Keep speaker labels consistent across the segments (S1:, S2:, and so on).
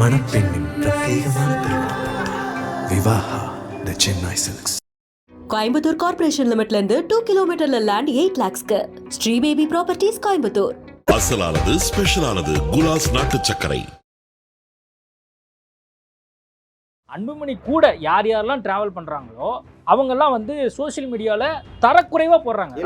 S1: மணப்பெண்ணின் பிரத்யேகமான திருமணம் Vivaha the Chennai Silks
S2: Coimbatore corporation லிமிட்ல இருந்து டூ கிலோமீட்டர்ல லேண்ட் எயிட் லேக்ஸ்க்கு ஸ்ரீ பேபி ப்ராப்பர்ட்டிஸ் கோயம்புத்தூர்.
S3: அசலானது ஸ்பெஷலானது குலாஸ் நாட்டு சர்க்கரை.
S4: அன்புமணி கூட யார் யாரெல்லாம் டிராவல் பண்றாங்களோ அவங்கெல்லாம் வந்து சோஷியல் மீடியால தரக்குறைவா போடுறாங்க.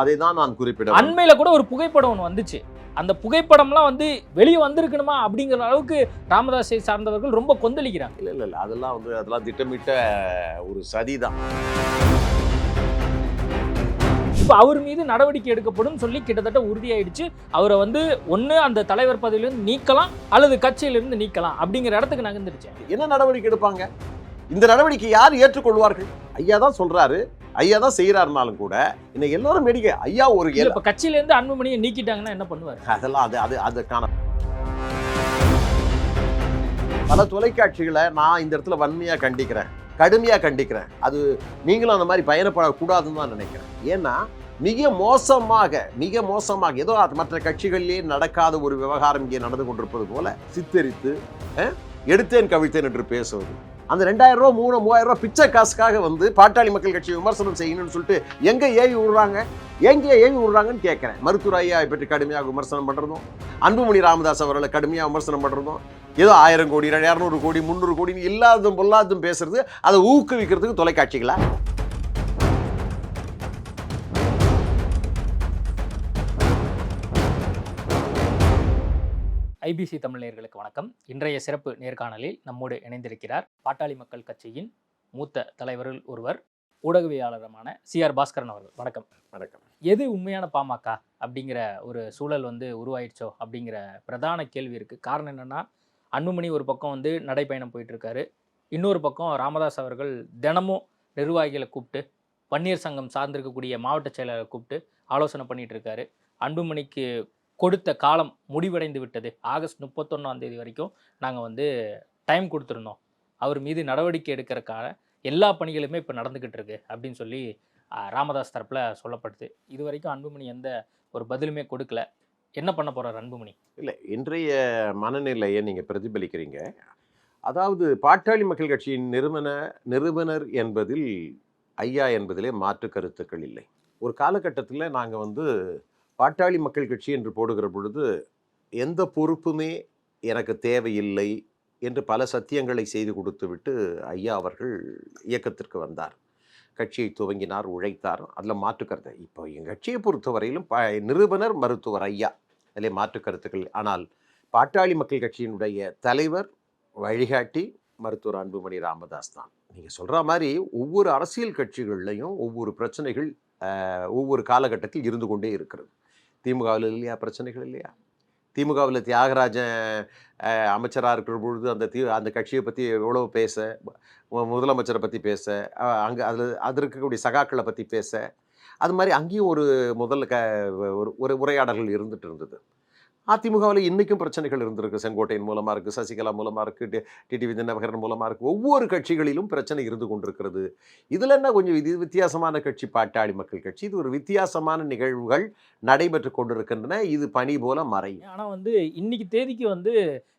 S5: அதை தான் நான் குறிப்பிட
S4: அண்மையில கூட ஒரு புகைப்படம் ஒன்று வந்துச்சு. அந்த புகைப்படம்லாம் வந்து வெளியே வந்திருக்கணுமா அப்படிங்கிற அளவுக்கு ராமதாஸை சார்ந்தவர்கள் ரொம்ப கொந்தளிக்கிறாங்க.
S5: இல்ல இல்ல இல்ல. அதெல்லாம் வந்து அதெல்லாம் திட்டமிட்ட ஒரு சதிதான்
S4: இப்போ அவர் மீது நடவடிக்கை எடுக்கப்படும் சொல்லி கிட்டத்தட்ட உறுதியாயிடுச்சு. அவரை வந்து ஒன்று அந்த தலைவர் பதவியிலிருந்து நீக்கலாம் அல்லது கட்சியிலிருந்து நீக்கலாம் அப்படிங்கிற இடத்துக்கு நகர்ந்துருச்சு
S5: என்ன நடவடிக்கை எடுப்பாங்க? இந்த நடவடிக்கை யார் ஏற்றுக்கொள்வார்கள்? ஐயா தான் சொல்றாரு. ஐயா தான் செய்யறாருனாலும் கூட இன்னைக்கு எல்லாரும் வேடிக்கை. ஐயா ஒரு
S4: இப்ப கட்சியிலேருந்து அன்புமணியை நீக்கிட்டாங்கன்னா என்ன பண்ணுவார்?
S5: அதெல்லாம் அது அது அதுக்கான பல தொலைக்காட்சிகளை நான் இந்த இடத்துல வன்மையா கண்டிக்கிறேன் கடுமையா கண்டிக்கிறேன். அது நீங்களும் அந்த மாதிரி பயணப்படக்கூடாதுன்னு தான் நினைக்கிறேன். ஏன்னா மிக மோசமாக மிக மோசமாக ஏதோ அது மற்ற கட்சிகளிலே நடக்காத ஒரு விவகாரம் இங்கே நடந்து கொண்டிருப்பது போல சித்தரித்து எடுத்தேன் கவித்தேன் என்று பேசுவது. அந்த ரெண்டாயிரம் ரூபா மூணு மூவாயிரம் ரூபா பிச்சை காசுக்காக வந்து பாட்டாளி மக்கள் கட்சி விமர்சனம் செய்யணும்னு சொல்லிட்டு எங்க ஏவி விடுறாங்க? எங்கே ஏவி விடுறாங்கன்னு கேட்குறேன் மருத்துவர் ஐயா பற்றி கடுமையாக விமர்சனம் பண்ணுறதும் அன்புமணி ராமதாஸ் அவர்களை கடுமையாக விமர்சனம் பண்ணுறதும் ஏதோ ஆயிரம் கோடி இரநூறு கோடி முந்நூறு கோடின்னு இல்லாததும் பொல்லாததும் பேசுறது அதை ஊக்குவிக்கிறதுக்கு தொலைக்காட்சிகளா?
S4: ஐபிசி தமிழ் நேயர்களுக்கு வணக்கம். இன்றைய சிறப்பு நேர்காணலில் நம்மோடு இணைந்திருக்கிறார் பாட்டாளி மக்கள் கட்சியின் மூத்த தலைவர்கள் ஒருவர் ஊடகவியாளருமான சிஆர் பாஸ்கரன் அவர்கள். வணக்கம்.
S5: வணக்கம்.
S4: எது உண்மையான பாமக அப்படிங்கிற ஒரு சூழல் வந்து உருவாயிடுச்சோ அப்படிங்கிற பிரதான கேள்வி இருக்குது காரணம் என்னென்னா அன்புமணி ஒரு பக்கம் வந்து நடைப்பயணம் போயிட்டு இருக்காரு இன்னொரு பக்கம் ராமதாஸ் அவர்கள் தினமும் நிர்வாகிகளை கூப்பிட்டு பன்னீர் சங்கம் சார்ந்திருக்கக்கூடிய மாவட்ட செயலரை கூப்பிட்டு ஆலோசனை பண்ணிட்டு இருக்காரு அன்புமணிக்கு கொடுத்த காலம் முடிவடைந்து விட்டது. ஆகஸ்ட் முப்பத்தொன்னாம் தேதி வரைக்கும் நாங்கள் வந்து டைம் கொடுத்துருந்தோம். அவர் மீது நடவடிக்கை எடுக்கிறக்கான எல்லா பணிகளுமே இப்போ நடந்துக்கிட்டு இருக்கு அப்படின்னு சொல்லி ராமதாஸ் தரப்பில் சொல்லப்படுது. இது வரைக்கும் அன்புமணி எந்த ஒரு பதிலுமே கொடுக்கல. என்ன பண்ண போகிறார் அன்புமணி?
S5: இல்லை இன்றைய மனநிலையை நீங்கள் பிரதிபலிக்கிறீங்க. அதாவது பாட்டாளி மக்கள் கட்சியின் நிறுவன நிறுவனர் என்பதில் ஐயா என்பதிலே மாற்று கருத்துக்கள் இல்லை. ஒரு காலகட்டத்தில் நாங்கள் வந்து பாட்டாளி மக்கள் கட்சி என்று போடுகிற பொழுது எந்த பொறுப்புமே எனக்கு தேவையில்லை என்று பல சத்தியங்களை செய்து கொடுத்துவிட்டு ஐயா அவர்கள் இயக்கத்திற்கு வந்தார். கட்சியை துவங்கினார் உழைத்தார். அதில் மாற்றுக்கருத்து இப்போ என் கட்சியை பொறுத்தவரையிலும் ப நிறுவனர் மருத்துவர் ஐயா. அதிலே மாற்று கருத்துக்கள். ஆனால் பாட்டாளி மக்கள் கட்சியினுடைய தலைவர் வழிகாட்டி மருத்துவர் அன்புமணி ராமதாஸ் தான். நீங்கள் சொல்கிற மாதிரி ஒவ்வொரு அரசியல் கட்சிகள்லையும் ஒவ்வொரு பிரச்சனைகள் ஒவ்வொரு காலகட்டத்தில் இருந்து கொண்டே இருக்கிறது. திமுகவில் இல்லையா பிரச்சனைகள் இல்லையா திமுகவில் தியாகராஜன் அமைச்சராக இருக்கிற பொழுது அந்த தீ அந்த கட்சியை பற்றி எவ்வளோ பேச முதலமைச்சரை பற்றி பேச அங்கே அதில் அது இருக்கக்கூடிய சகாக்களை பற்றி பேச அது மாதிரி அங்கேயும் ஒரு முதல்ல க ஒரு உரையாடல்கள் இருந்துகிட்டு இருந்தது. அதிமுகவில் இன்றைக்கும் பிரச்சனைகள் இருந்திருக்கு. செங்கோட்டையின் மூலமாக இருக்குது சசிகலா மூலமாக இருக்குது டிடிவி தினகரன் மூலமாக இருக்குது ஒவ்வொரு கட்சிகளிலும் பிரச்சனை இருந்து கொண்டிருக்கிறது. இதில் என்ன கொஞ்சம் இது வித்தியாசமான கட்சி பாட்டாளி மக்கள் கட்சி? இது ஒரு வித்தியாசமான நிகழ்வுகள் நடைபெற்று கொண்டிருக்கின்றன. இது பணி போல மறையும்.
S4: ஆனால் வந்து இன்னைக்கு தேதிக்கு வந்து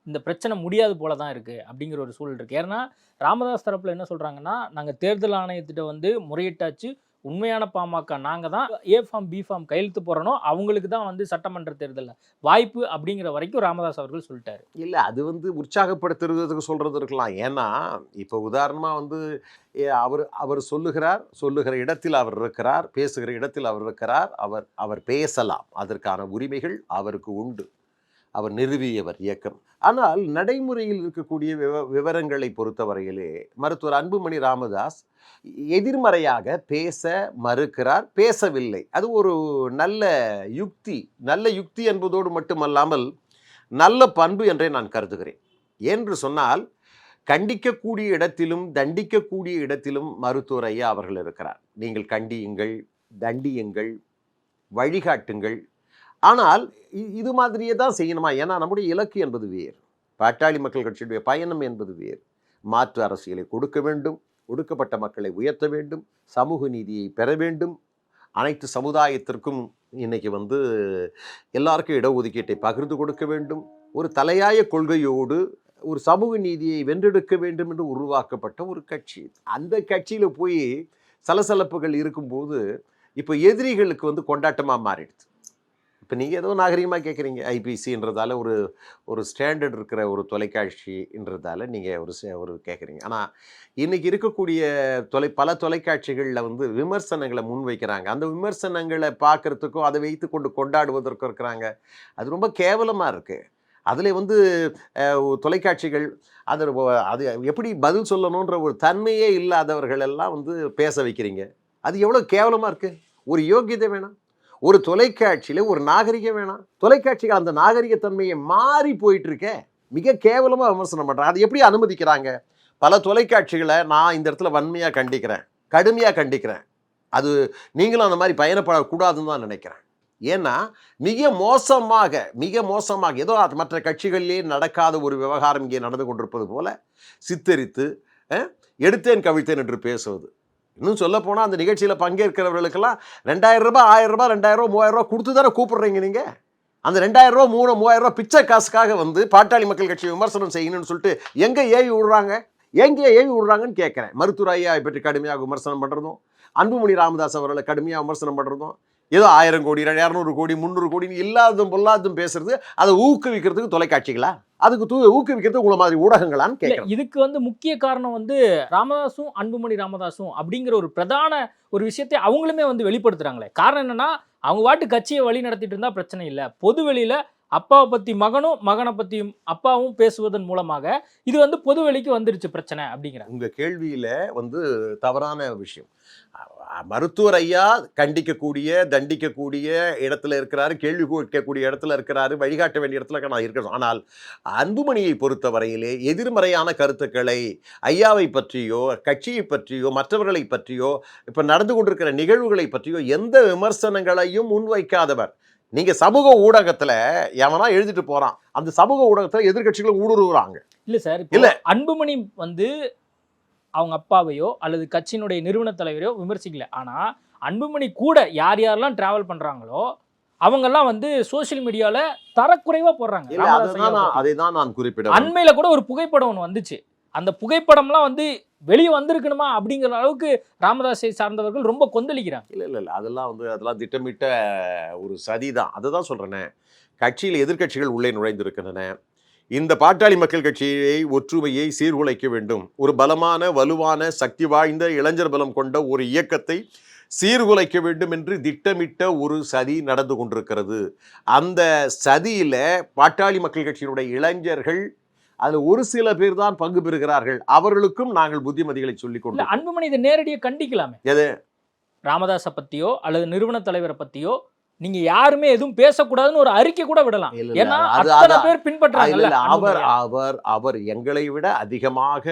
S4: இந்த பிரச்சனை முடியாது போல தான் இருக்குது அப்படிங்கிற ஒரு சூழல் இருக்குது ஏன்னா ராமதாஸ் தரப்பில் என்ன சொல்கிறாங்கன்னா நாங்கள் தேர்தல் ஆணையத்திட்ட வந்து முறையிட்டாச்சு உண்மையான பாமக நாங்கள் தான் ஏ ஃபார்ம் பி ஃபார்ம் கையெழுத்து போகிறனோ அவங்களுக்கு தான் வந்து சட்டமன்ற தேர்தலில் வாய்ப்பு அப்படிங்கிற வரைக்கும் ராமதாஸ் அவர்கள் சொல்லிட்டாரு.
S5: இல்லை அது வந்து உற்சாகப்படுத்துறதுக்கு சொல்கிறது இருக்கலாம். ஏன்னா இப்போ உதாரணமாக வந்து ஏ, அவர் அவர் சொல்லுகிறார் சொல்லுகிற இடத்தில் அவர் இருக்கிறார் பேசுகிற இடத்தில் அவர் இருக்கிறார் அவர் அவர் பேசலாம். அதற்கான உரிமைகள் அவருக்கு உண்டு. அவர் நிறுவியவர் இயக்கம். ஆனால் நடைமுறையில் இருக்கக்கூடிய விவ விவரங்களை பொறுத்தவரையிலே மருத்துவர் அன்புமணி ராமதாஸ் எதிர்மறையாக பேச மறுக்கிறார் பேசவில்லை. அது ஒரு நல்ல யுக்தி நல்ல யுக்தி என்பதோடு மட்டுமல்லாமல் நல்ல பண்பு என்றே நான் கருதுகிறேன். என்று சொன்னால் கண்டிக்கக்கூடிய இடத்திலும் தண்டிக்கக்கூடிய இடத்திலும் மருத்துவர் ஐயா அவர்கள் இருக்கிறார். நீங்கள் கண்டியுங்கள் தண்டியுங்கள் வழிகாட்டுங்கள். ஆனால் இது மாதிரியே தான் செய்யணுமா? ஏன்னா நம்முடைய இலக்கு என்பது வேறு. பாட்டாளி மக்கள் கட்சியுடைய பயணம் என்பது வேறு. மாற்று அரசியலை கொடுக்க வேண்டும். ஒடுக்கப்பட்ட மக்களை உயர்த்த வேண்டும் சமூக நீதியை பெற வேண்டும். அனைத்து சமுதாயத்திற்கும் இன்றைக்கி வந்து எல்லாருக்கும் இடஒதுக்கீட்டை பகிர்ந்து கொடுக்க வேண்டும். ஒரு தலையாய கொள்கையோடு ஒரு சமூக நீதியை வென்றெடுக்க வேண்டும் என்று உருவாக்கப்பட்ட ஒரு கட்சி. அந்த கட்சியில் போய் சலசலப்புகள் இருக்கும்போது இப்போ எதிரிகளுக்கு வந்து கொண்டாட்டமாக மாறிடுச்சு. இப்போ நீங்கள் ஏதோ நாகரிகமாக கேட்குறீங்க ஐபிசின்றதால ஒரு ஒரு ஸ்டாண்டர்ட் இருக்கிற ஒரு தொலைக்காட்சின்றதால நீங்கள் ஒரு சே- ஒரு கேட்குறீங்க ஆனால் இன்றைக்கி இருக்கக்கூடிய தொலை பல தொலைக்காட்சிகளில் வந்து விமர்சனங்களை முன்வைக்கிறாங்க. அந்த விமர்சனங்களை பார்க்கறதுக்கும் அதை வைத்து கொண்டு கொண்டாடுவதற்கும் இருக்கிறாங்க. அது ரொம்ப கேவலமாக இருக்குது அதில் வந்து தொலைக்காட்சிகள் அது அது எப்படி பதில் சொல்லணுன்ற ஒரு தன்மையே இல்லாதவர்கள் எல்லாம் வந்து பேச வைக்கிறீங்க. அது எவ்வளோ கேவலமாக இருக்குது ஒரு யோக்கியதை வேணாம். ஒரு தொலைக்காட்சியில் ஒரு நாகரிகம் வேணாம். தொலைக்காட்சிகள் அந்த நாகரிகத்தன்மையை மாறி போயிட்டு இருக்க மிக கேவலமாக விமர்சனம் பண்ணுறாங்க அது எப்படி அனுமதிக்கிறாங்க? பல தொலைக்காட்சிகளை நான் இந்த இடத்துல வன்மையாக கண்டிக்கிறேன். கடுமையாக கண்டிக்கிறேன். அது நீங்களும் அந்த மாதிரி பயணப்படக்கூடாதுன்னு தான் நினைக்கிறேன். ஏன்னா மிக மோசமாக மிக மோசமாக ஏதோ அது மற்ற கட்சிகளிலே நடக்காத ஒரு விவகாரம் இங்கே நடந்து கொண்டிருப்பது போல சித்தரித்து எடுத்தேன் கவிழ்த்தேன் என்று பேசுவது. இன்னும் சொல்ல போனால் அந்த நிகழ்ச்சியில் பங்கேற்கிறவர்களுக்கெல்லாம் ரெண்டாயிரம் ரூபாய் ஆயிரம் ரூபாய் ரெண்டாயிரம் ரூபாய் மூவாயிரம் ரூபாய் கொடுத்து தானே கூப்பிடுறீங்க நீங்கள் அந்த ரெண்டாயிரம் ரூபா மூணு மூவாயிரம் ரூபாய் பிச்சை காசுக்காக வந்து பாட்டாளி மக்கள் கட்சி விமர்சனம் செய்யணும்னு சொல்லிட்டு எங்கே ஏவி விடுறாங்க? எங்கே ஏவி விடுறாங்கன்னு கேட்குறேன். மருத்துவர் ஐயா பற்றி கடுமையாக விமர்சனம் பண்ணுறதும் அன்புமணி ராமதாஸ் அவர்களை கடுமையாக விமர்சனம் பண்ணுறதும் ஏதோ ஆயிரம் கோடி இரநூறு கோடி முந்நூறு கோடின்னு இல்லாததும் பொல்லாததும் பேசுறது அதை ஊக்குவிக்கிறதுக்கு தொலைக்காட்சிகளா? அதுக்கு தூ ஊக்குவிக்கிறதுக்கு உங்களை மாதிரி ஊடகங்களான்னு கேட்குறேன்
S4: இதுக்கு வந்து முக்கிய காரணம் வந்து ராமதாஸும் அன்புமணி ராமதாஸும் அப்படிங்கிற ஒரு பிரதான ஒரு விஷயத்தை அவங்களுமே வந்து வெளிப்படுத்துறாங்களே. காரணம் என்னன்னா அவங்க வாட்டு கட்சியை வழி நடத்திட்டு இருந்தா பிரச்சனை இல்லை. பொது வெளியில அப்பாவை பற்றி மகனும் மகனை பற்றியும் அப்பாவும் பேசுவதன் மூலமாக இது வந்து பொதுவெளிக்கு வந்துருச்சு பிரச்சனை அப்படிங்கிற.
S5: உங்கள் கேள்வியில் வந்து தவறான விஷயம். மருத்துவர் ஐயா கண்டிக்கக்கூடிய தண்டிக்கக்கூடிய இடத்துல இருக்கிறாரு கேள்வி கேட்கக்கூடிய இடத்துல இருக்கிறாரு வழிகாட்ட வேண்டிய இடத்துல நான் இருக்கணும். ஆனால் அன்புமணியை பொறுத்தவரையிலே எதிர்மறையான கருத்துக்களை ஐயாவை பற்றியோ கட்சியை பற்றியோ மற்றவர்களை பற்றியோ இப்போ நடந்து கொண்டிருக்கிற நிகழ்வுகளை பற்றியோ எந்த விமர்சனங்களையும் முன்வைக்காதவர். நீங்க சமூக ஊடகத்துல எவனா எழுதிட்டு போறான். அந்த சமூக ஊடகத்துல எதிர்க்கட்சிகளும் ஊடுருவுறாங்க.
S4: இல்ல சார்
S5: இல்ல.
S4: அன்புமணி வந்து அவங்க அப்பாவையோ அல்லது கட்சியினுடைய நிறுவன தலைவரையோ விமர்சிக்கல. ஆனா அன்புமணி கூட யார் யாரெல்லாம் டிராவல் பண்றாங்களோ அவங்கெல்லாம் வந்து சோஷியல் மீடியால தரக்குறைவா போடுறாங்க.
S5: அதை தான் நான் குறிப்பிட
S4: அண்மையில கூட ஒரு புகைப்படம் ஒன்று வந்துச்சு. அந்த புகைப்படம்லாம் வந்து வெளியே வந்திருக்கணுமா அப்படிங்கிற அளவுக்கு ராமதாஸை சார்ந்தவர்கள் ரொம்ப கொந்தளிக்கிறாங்க.
S5: இல்லை இல்லை இல்லை. அதெல்லாம் வந்து அதெல்லாம் திட்டமிட்ட ஒரு சதி தான் அதை தான் சொல்கிறேனே கட்சியில் எதிர்க்கட்சிகள் உள்ளே நுழைந்திருக்கின்றன. இந்த பாட்டாளி மக்கள் கட்சியை ஒற்றுமையை சீர்குலைக்க வேண்டும். ஒரு பலமான வலுவான சக்தி வாய்ந்த இளைஞர் பலம் கொண்ட ஒரு இயக்கத்தை சீர்குலைக்க வேண்டும் என்று திட்டமிட்ட ஒரு சதி நடந்து கொண்டிருக்கிறது. அந்த சதியில் பாட்டாளி மக்கள் கட்சியினுடைய இளைஞர்கள் அதில் ஒரு சில பேர் தான் பங்கு பெறுகிறார்கள். அவர்களுக்கும் நாங்கள் புத்திமதிகளை சொல்லிக் கொண்டு
S4: அன்புமணி இதை நேரடியாக கண்டிக்கலாமே.
S5: எது?
S4: ராமதாஸை பத்தியோ அல்லது நிறுவன தலைவரை பத்தியோ நீங்க யாருமே எதுவும் பேசக்கூடாதுன்னு ஒரு அறிக்கை கூட விடலாம். ஏன்னா பேர்
S5: இல்ல, அவர். அவர் அவர் எங்களை விட அதிகமாக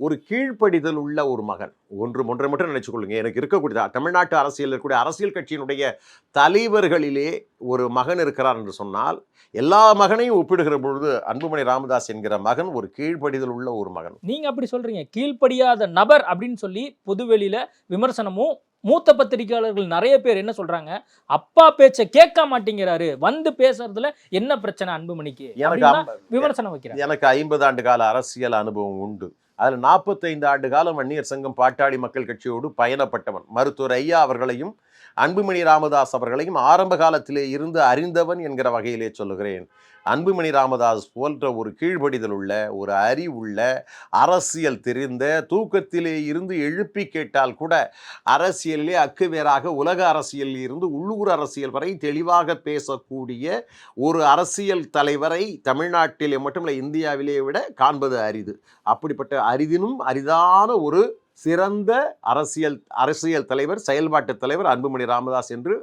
S5: ஒரு கீழ்ப்படிதல் உள்ள ஒரு மகன். ஒன்று ஒன்றை மட்டும் நினைச்சுக்கொள்ளுங்க. எனக்கு இருக்கக்கூடிய தமிழ்நாட்டு அரசியல் இருக்கக்கூடிய அரசியல் கட்சியினுடைய தலைவர்களிலே ஒரு மகன் இருக்கிறார் என்று சொன்னால் எல்லா மகனையும் ஒப்பிடுகிற பொழுது அன்புமணி ராமதாஸ் என்கிற மகன் ஒரு கீழ்ப்படிதல் உள்ள ஒரு மகன்.
S4: நீங்க அப்படி சொல்றீங்க. கீழ்ப்படியாத நபர் அப்படின்னு சொல்லி பொதுவெளியில விமர்சனமும் மூத்த பத்திரிகையாளர்கள் நிறைய பேர் என்ன சொல்றாங்க? அப்பா பேச்ச கேட்க மாட்டேங்கிறாரு. வந்து பேசுறதுல என்ன பிரச்சனை அன்புமணிக்கு?
S5: எனக்கு
S4: விமர்சனம் வைக்கிறாங்க.
S5: எனக்கு ஐம்பது ஆண்டு கால அரசியல் அனுபவம் உண்டு. அதில் நாற்பத்தைந்து ஆண்டு காலம் வன்னியர் சங்கம் பாட்டாளி மக்கள் கட்சியோடு பயணப்பட்டவன். மருத்துவர் ஐயா அவர்களையும் அன்புமணி ராமதாஸ் அவர்களையும் ஆரம்ப காலத்திலே இருந்து அறிந்தவன் என்கிற வகையிலே சொல்லுகிறேன். அன்புமணி ராமதாஸ் போன்ற ஒரு கீழ்ப்படிதல் உள்ள ஒரு அறிவுள்ள அரசியல் தெரிந்த தூக்கத்திலே இருந்து எழுப்பி கேட்டால் கூட அரசியலிலே அக்குவேராக உலக அரசியலில் இருந்து உள்ளூர் அரசியல் வரை தெளிவாக பேசக்கூடிய ஒரு அரசியல் தலைவரை தமிழ்நாட்டிலே மட்டுமல்ல இந்தியாவிலே விட காண்பது அரிது. அப்படிப்பட்ட அரிதினும் அரிதான ஒரு சிறந்த அரசியல் அரசியல் தலைவர் செயல்பாட்டு தலைவர் அன்புமணி ராமதாஸ் என்று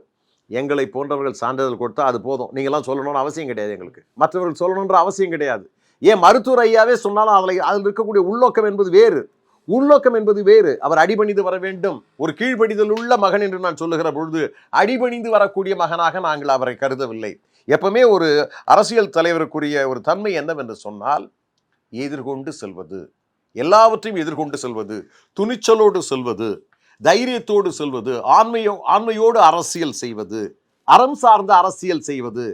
S5: எங்களை போன்றவர்கள் சான்றிதழ் கொடுத்தா அது போதும். நீங்களாம் சொல்லணும்னு அவசியம் கிடையாது எங்களுக்கு. மற்றவர்கள் சொல்லணுன்ற அவசியம் கிடையாது. ஏன் மருத்துவர் ஐயாவே சொன்னாலும் அதில் அதில் இருக்கக்கூடிய உள்நோக்கம் என்பது வேறு. உள்நோக்கம் என்பது வேறு. அவர் அடிபணிந்து வர வேண்டும். ஒரு கீழ்ப்படிதல் உள்ள மகன் என்று நான் சொல்லுகிற பொழுது அடிபணிந்து வரக்கூடிய மகனாக நாங்கள் அவரை கருதவில்லை. எப்பவுமே ஒரு அரசியல் தலைவருக்குரிய ஒரு தன்மை என்னவென்று சொன்னால் எதிர்கொண்டு செல்வது. எல்லாவற்றையும் எதிர்கொண்டு செல்வது துணிச்சலோடு செல்வது தைரியத்தோடு செல்வது ஆண்மையோ ஆண்மையோடு அரசியல் செய்வது அறம் சார்ந்த அரசியல் செய்வது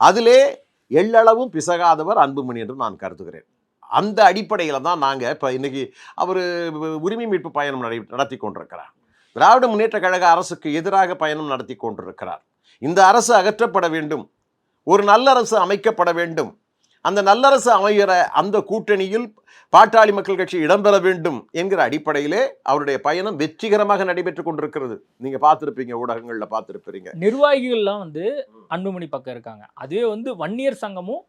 S5: அதிலே எள்ளளவும் பிசகாதவர் அன்புமணி என்று நான் கருதுகிறேன். அந்த அடிப்படையில் தான் நாங்கள் இப்போ இன்னைக்கு அவர் உரிமை மீட்பு பயணம் நடை நடத்தி கொண்டிருக்கிறார். திராவிட முன்னேற்ற கழக அரசுக்கு எதிராக பயணம் நடத்தி கொண்டிருக்கிறார். இந்த அரசு அகற்றப்பட வேண்டும். ஒரு நல்ல அரசு அமைக்கப்பட வேண்டும். அந்த நல்லரசு அமைகிற அந்த கூட்டணியில் பாட்டாளி மக்கள் கட்சி இடம்பெற வேண்டும் என்கிற அடிப்படையிலே அவருடைய பயணம் வெற்றிகரமாக நடைபெற்று கொண்டிருக்கிறது. நீங்க பார்த்திருப்பீங்க ஊடகங்கள்ல பார்த்திருப்பீங்க.
S4: நிர்வாகிகள்லாம் வந்து அன்புமணி பக்கம் இருக்காங்க. அதுவே வந்து வன்னியர் சங்கமும்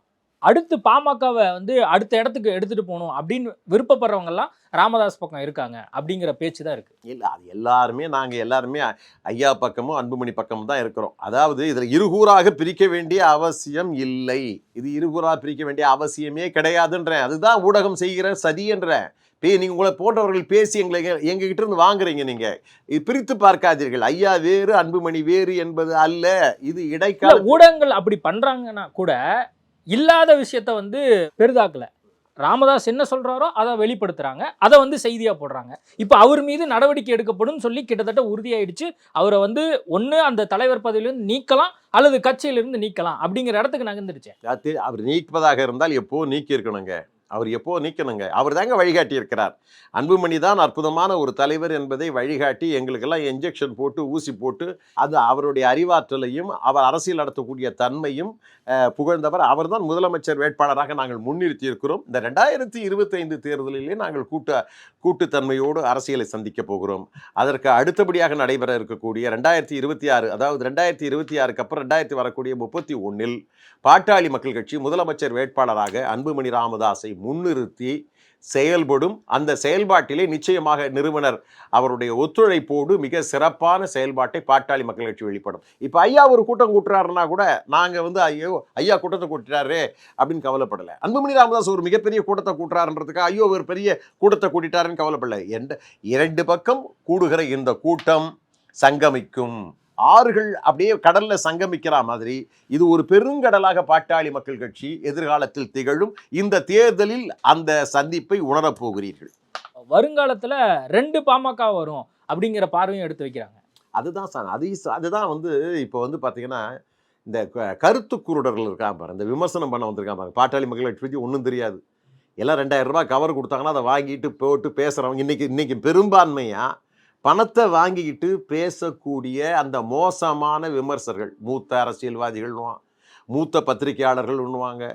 S4: அடுத்து பாமகவை வந்து அடுத்த இடத்துக்கு எடுத்துட்டு போகணும் அப்படின்னு விருப்பப்படுறவங்க எல்லாம் ராமதாஸ் பக்கம் இருக்காங்க அப்படிங்கிற பேச்சு தான் இருக்கு.
S5: இல்லை அது எல்லாருமே நாங்கள் எல்லாருமே ஐயா பக்கமும் அன்புமணி பக்கமும் தான் இருக்கிறோம். அதாவது இதில் இருகூறாக பிரிக்க வேண்டிய அவசியம் இல்லை. இது இருகூறாக பிரிக்க வேண்டிய அவசியமே கிடையாதுன்றேன். அதுதான் ஊடகம் செய்கிற சதின்றேன் பே நீங்கள் உங்களை போன்றவர்கள் பேசி எங்களை எங்ககிட்ட இருந்து வாங்குறீங்க நீங்கள் இது பிரித்து பார்க்காதீர்கள். ஐயா வேறு அன்புமணி வேறு என்பது அல்ல. இது இடைக்கால
S4: ஊடகங்கள் அப்படி பண்றாங்கன்னா கூட இல்லாத விஷயத்த வந்து பெரிதாக்கல. ராமதாஸ் என்ன சொல்கிறாரோ அதை வெளிப்படுத்துகிறாங்க அதை வந்து செய்தியாக போடுறாங்க. இப்போ அவர் மீது நடவடிக்கை எடுக்கப்படும் சொல்லி கிட்டத்தட்ட உறுதியாயிடுச்சு. அவரை வந்து ஒன்று அந்த தலைவர் பதவியிலிருந்து நீக்கலாம் அல்லது கட்சியிலிருந்து நீக்கலாம் அப்படிங்கிற இடத்துக்கு நகர்ந்துருச்சு
S5: அவர் நீக்குவதாக இருந்தால் எப்போ நீக்கி இருக்கணுங்க அவர் எப்போ நீக்கணுங்க? அவர் தாங்க வழிகாட்டி இருக்கிறார் அன்புமணி தான் அற்புதமான ஒரு தலைவர் என்பதை வழிகாட்டி எங்களுக்கெல்லாம் இன்ஜெக்ஷன் போட்டு ஊசி போட்டு அது அவருடைய அறிவாற்றலையும் அவர் அரசியல் நடத்தக்கூடிய தன்மையும் புகழ்ந்தவர் புகழ்ந்தவர் அவர்தான் முதலமைச்சர் வேட்பாளராக நாங்கள் முன்னிறுத்தி இருக்கிறோம் இந்த ரெண்டாயிரத்தி இருபத்தைந்து தேர்தலிலே நாங்கள் கூட்ட கூட்டுத்தன்மையோடு அரசியலை சந்திக்க போகிறோம். அதற்கு அடுத்தபடியாக நடைபெற இருக்கக்கூடிய ரெண்டாயிரத்தி இருபத்தி ஆறு அதாவது ரெண்டாயிரத்தி இருபத்தி ஆறுக்கு அப்புறம் ரெண்டாயிரத்தி வரக்கூடிய முப்பத்தி ஒன்றில் பாட்டாளி மக்கள் கட்சி முதலமைச்சர் வேட்பாளராக அன்புமணி ராமதாஸை முன்னிறுத்தி செயல்படும் அந்த செயல்பாட்டிலே நிச்சயமாக நிறுவனர் அவருடைய ஒத்துழைப்போடு மிக சிறப்பான செயல்பாட்டை பாட்டாளி மக்கள் கட்சி வெளிப்படும். இப்போ ஐயா ஒரு கூட்டம் கூட்டுறாருன்னா கூட நாங்கள் வந்து ஐயோ ஐயா கூட்டத்தை கூட்டிட்டாரு அப்படின்னு கவலைப்படலை. அன்புமணி ராமதாஸ் ஒரு மிகப்பெரிய கூட்டத்தை கூட்டுறாருன்றதுக்கு ஐயோ ஒரு பெரிய கூட்டத்தை கூட்டிட்டாருன்னு கவலைப்படலை. எந்த இரண்டு பக்கம் கூடுகிற இந்த கூட்டம் சங்கமிக்கும். ஆறுகள் அப்படியே கடல்ல சங்கமிக்கிற மாதிரி இது ஒரு பெருங்கடலாக பாட்டாளி மக்கள் கட்சி எதிர்காலத்தில் திகழும். இந்த தேர்தலில் அந்த சந்திப்பை உணரப் போகிறீர்கள்.
S4: வருங்காலத்துல ரெண்டு பாமக வரும் அப்படிங்கிற பார்வையும் எடுத்து வைக்கிறாங்க.
S5: அதுதான் சார் அது அதுதான் வந்து இப்போ வந்து பார்த்தீங்கன்னா இந்த க- கருத்து குருடர்கள் இருக்காங்க பாரு இந்த விமர்சனம் பண்ண வந்திருக்காங்க பாருங்க. பாட்டாளி மக்கள் கட்சி பற்றி ஒன்றும் தெரியாது. எல்லாம் ரெண்டாயிரம் ரூபாய் கவர் கொடுத்தாங்கன்னா அதை வாங்கிட்டு போட்டு பேசுகிறவங்க இன்னைக்கு இன்னைக்கு பெரும்பான்மையாக பணத்தை வாங்கிக்கிட்டு பேசக்கூடிய அந்த மோசமான விமர்சகர்கள் மூத்த அரசியல்வாதிகள்னுவான் மூத்த பத்திரிகையாளர்கள் ஒன்றுவாங்க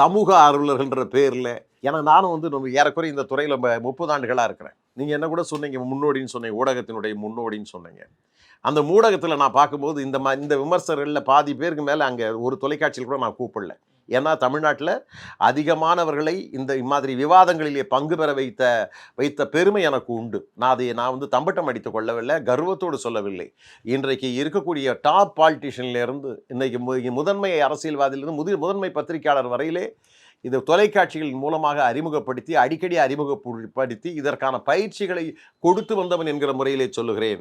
S5: சமூக ஆர்வலர்கள்ன்ற பேரில். ஏன்னா நானும் வந்து நம்ம ஏறக்குறைய இந்த துறையில் முப்பது ஆண்டுகளாக இருக்கிறேன். நீங்கள் என்ன கூட சொன்னீங்க முன்னோடின்னு சொன்னீங்க ஊடகத்தினுடைய முன்னோடின்னு சொன்னீங்க. அந்த ஊடகத்தில் நான் பார்க்கும்போது இந்த மா இந்த விமர்சகர்களில் பாதி பேருக்கு மேலே அங்கே ஒரு தொலைக்காட்சியில் கூட நான் கூப்பிடல. ஏன்னா தமிழ்நாட்டில் அதிகமானவர்களை இந்த மாதிரி விவாதங்களிலே பங்கு பெற வைத்த வைத்த பெருமை எனக்கு உண்டு. நான் அதை நான் வந்து தம்பட்டம் அடித்து கொள்ளவில்லை கர்வத்தோடு சொல்லவில்லை. இன்றைக்கு இருக்கக்கூடிய டாப் பாலிட்டிஷியன்லேருந்து இன்றைக்கு முதன்மை அரசியல்வாதியிலிருந்து முதி முதன்மை பத்திரிகையாளர் வரையிலே இது தொலைக்காட்சிகள் மூலமாக அறிமுகப்படுத்தி அடிக்கடி அறிமுகப்படுத்தி இதற்கான பயிற்சிகளை கொடுத்து வந்தவன் என்கிற முறையிலே சொல்லுகிறேன்.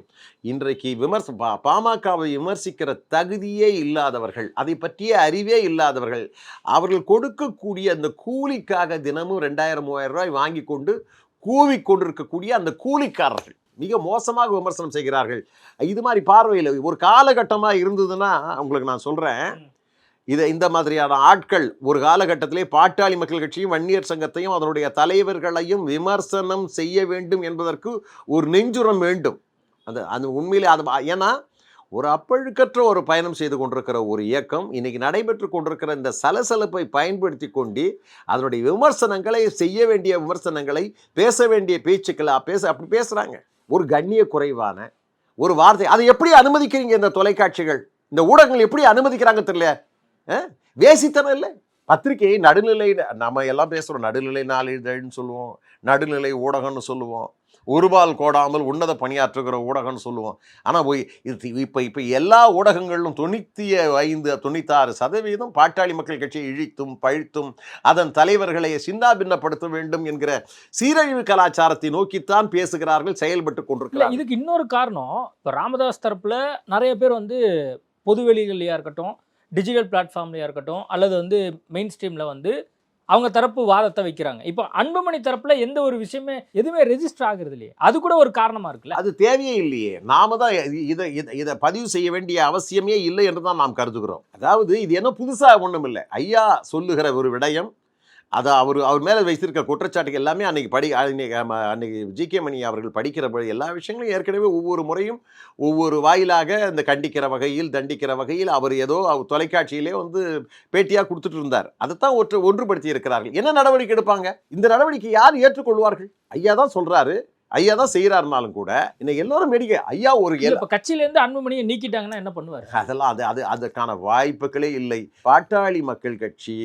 S5: இன்றைக்கு விமர்ச பாமகவை விமர்சிக்கிற தகுதியே இல்லாதவர்கள் அதை பற்றிய அறிவே இல்லாதவர்கள் அவர்கள் கொடுக்கக்கூடிய அந்த கூலிக்காக தினமும் ரெண்டாயிரம் மூவாயிரம் ரூபாய் வாங்கி கொண்டு கூவி கொண்டிருக்கக்கூடிய அந்த கூலிக்காரர்கள் மிக மோசமாக விமர்சனம் செய்கிறார்கள். இது மாதிரி பார்வையில் ஒரு காலகட்டமாக இருந்ததுன்னா உங்களுக்கு நான் சொல்கிறேன் இதை இந்த மாதிரியான ஆட்கள் ஒரு காலகட்டத்திலே பாட்டாளி மக்கள் கட்சியும் வன்னியர் சங்கத்தையும் அதனுடைய தலைவர்களையும் விமர்சனம் செய்ய வேண்டும் என்பதற்கு ஒரு நெஞ்சுரம் வேண்டும். அந்த அந்த உண்மையிலே அது ஏன்னா ஒரு அப்பழுக்கற்ற ஒரு பயணம் செய்து கொண்டிருக்கிற ஒரு இயக்கம் இன்னைக்கு நடைபெற்று கொண்டிருக்கிற இந்த சலசலப்பை பயன்படுத்தி கொண்டு அதனுடைய விமர்சனங்களை செய்ய வேண்டிய விமர்சனங்களை பேச வேண்டிய பேச்சுக்களை பேச அப்படி பேசுகிறாங்க ஒரு கண்ணிய குறைவான ஒரு வார்த்தை. அதை எப்படி அனுமதிக்கிறீங்க இந்த தொலைக்காட்சிகள்? இந்த ஊடகங்கள் எப்படி அனுமதிக்கிறாங்க தெரியல. வேசித்தனம் இல்லை. பத்திரிகை நடுநிலை நம்ம எல்லாம் பேசுகிறோம் நடுநிலை நாளிதழ்னு சொல்லுவோம். நடுநிலை ஊடகம்னு சொல்லுவோம். ஒருபால் கோடாமல் உன்னத பணியாற்றுகிற ஊடகம்னு சொல்லுவோம். ஆனால் போய் இது இப்போ இப்போ எல்லா ஊடகங்களிலும் தொண்ணூற்றி ஐந்து தொண்ணூத்தாறு சதவீதம் பாட்டாளி மக்கள் கட்சியை இழித்தும் பழித்தும் அதன் தலைவர்களை சின்னாபின்னப்படுத்த வேண்டும் என்கிற சீரழிவு கலாச்சாரத்தை நோக்கித்தான் பேசுகிறார்கள் செயல்பட்டு
S4: இல்ல
S5: கொண்டிருக்கிறார்கள்.
S4: இதுக்கு இன்னொரு காரணம் இப்போ ராமதாஸ் தரப்புல நிறைய பேர் வந்து பொதுவெளிகள்லையா இருக்கட்டும் டிஜிட்டல் பிளாட்ஃபார்ம்லையாக இருக்கட்டும் அல்லது வந்து மெயின் ஸ்ட்ரீமில் வந்து அவங்க தரப்பு வாதத்தை வைக்கிறாங்க. இப்போ அன்புமணி தரப்புல எந்த ஒரு விஷயமே எதுவுமே ரெஜிஸ்டர் ஆகுறது இல்லையே. அது கூட ஒரு காரணமா இருக்குல்ல?
S5: அது தேவையே இல்லையே. நாம தான் இதை இதை இதை பதிவு செய்ய வேண்டிய அவசியமே இல்லை என்று தான் நாம் கருதுகிறோம். அதாவது இது என்ன புதுசா ஒன்றும் இல்லை ஐயா சொல்லுகிற ஒரு விடயம் அதை அவர் அவர் மேலே வைத்திருக்க குற்றச்சாட்டுகள் எல்லாமே அன்னைக்கு படி அன்னைக்கு ஆமா, அன்னைக்கு ஜி. கே. மணி அவர்கள் படிக்கிற எல்லா விஷயங்களும் ஏற்கனவே ஒவ்வொரு முறையும் ஒவ்வொரு வாயிலாக இந்த கண்டிக்கிற வகையில் தண்டிக்கிற வகையில் அவர் ஏதோ அவர் தொலைக்காட்சியிலே வந்து பேட்டியாக கொடுத்துட்டு இருந்தார். அதைத்தான் ஒற்று ஒன்றுபடுத்தி இருக்கிறார்கள். என்ன நடவடிக்கை எடுப்பாங்க? இந்த நடவடிக்கை யார் ஏற்றுக்கொள்வார்கள்? ஐயா தான் சொல்றாரு. ஐயா தான் செய்கிறாருனாலும் கூட இன்னைக்கு எல்லாரும் வேடிக்கை. ஐயா ஒரு
S4: இப்ப கட்சியில இருந்து அன்புமணியை நீக்கிட்டாங்கன்னா என்ன பண்ணுவாரு?
S5: அதெல்லாம் அது அது அதற்கான வாய்ப்புகளே இல்லை. பாட்டாளி மக்கள் கட்சி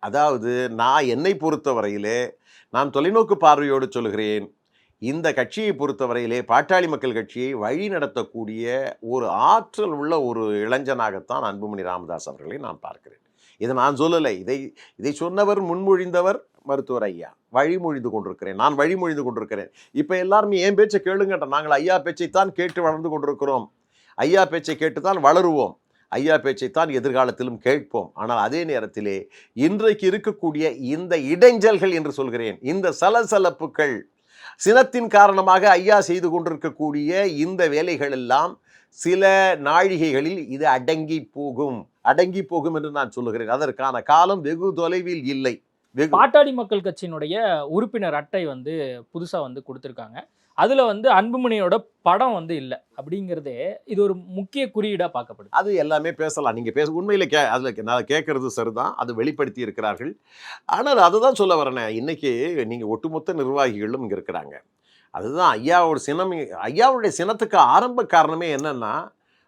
S5: அதாவது நான் என்னை பொறுத்தவரையிலே நான் தொலைநோக்கு பார்வையோடு சொல்கிறேன் இந்த கட்சியை பொறுத்தவரையிலே பாட்டாளி மக்கள் கட்சியை வழி நடத்தக்கூடிய ஒரு ஆற்றல் உள்ள ஒரு இளைஞனாகத்தான் அன்புமணி ராமதாஸ் அவர்களை நான் பார்க்கிறேன். இதை நான் சொல்லலை. இதை இதை சொன்னவர் முன்மொழிந்தவர் மருத்துவர் ஐயா. வழிமொழிந்து கொண்டிருக்கிறேன். நான் வழிமொழிந்து கொண்டிருக்கிறேன். இப்போ எல்லாருமே என் பேச்சை கேளுங்கட்ட. நாங்கள் ஐயா பேச்சைத்தான் கேட்டு வளர்ந்து கொண்டிருக்கிறோம். ஐயா பேச்சை கேட்டுத்தான் வளருவோம். ஐயா பேச்சைத்தான் எதிர்காலத்திலும் கேட்போம். ஆனால் அதே நேரத்திலே இன்றைக்கு இருக்கக்கூடிய இந்த இடைஞ்சல்கள் என்று சொல்கிறேன் இந்த சலசலப்புகள் சினத்தின் காரணமாக ஐயா செய்து கொண்டிருக்கக்கூடிய இந்த வேலைகள் எல்லாம் சில நாழிகைகளில் இது அடங்கி போகும். அடங்கி போகும் என்று நான் சொல்லுகிறேன். அதற்கான காலம் வெகு தொலைவில் இல்லை. வெகு
S4: பாட்டாளி மக்கள் கட்சியினுடைய உறுப்பினர் அட்டை வந்து புதுசாக வந்து கொடுத்துருக்காங்க. அதில் வந்து அன்புமணியோட படம் வந்து இல்லை. அப்படிங்கிறதே இது ஒரு முக்கிய குறியீடாக பார்க்கப்படுது.
S5: அது எல்லாமே பேசலாம். நீங்கள் பேச உண்மையில் கே அதில் நான் கேட்குறது சரிதான். அது வெளிப்படுத்தி இருக்கிறார்கள். ஆனால் அதுதான் சொல்ல வரேனே இன்னைக்கு நீங்கள் ஒட்டுமொத்த நிர்வாகிகளும் இங்கே இருக்கிறாங்க. அதுதான் ஐயாவோட சினம் ஐயாவுடைய சினத்துக்கு ஆரம்ப காரணமே என்னன்னா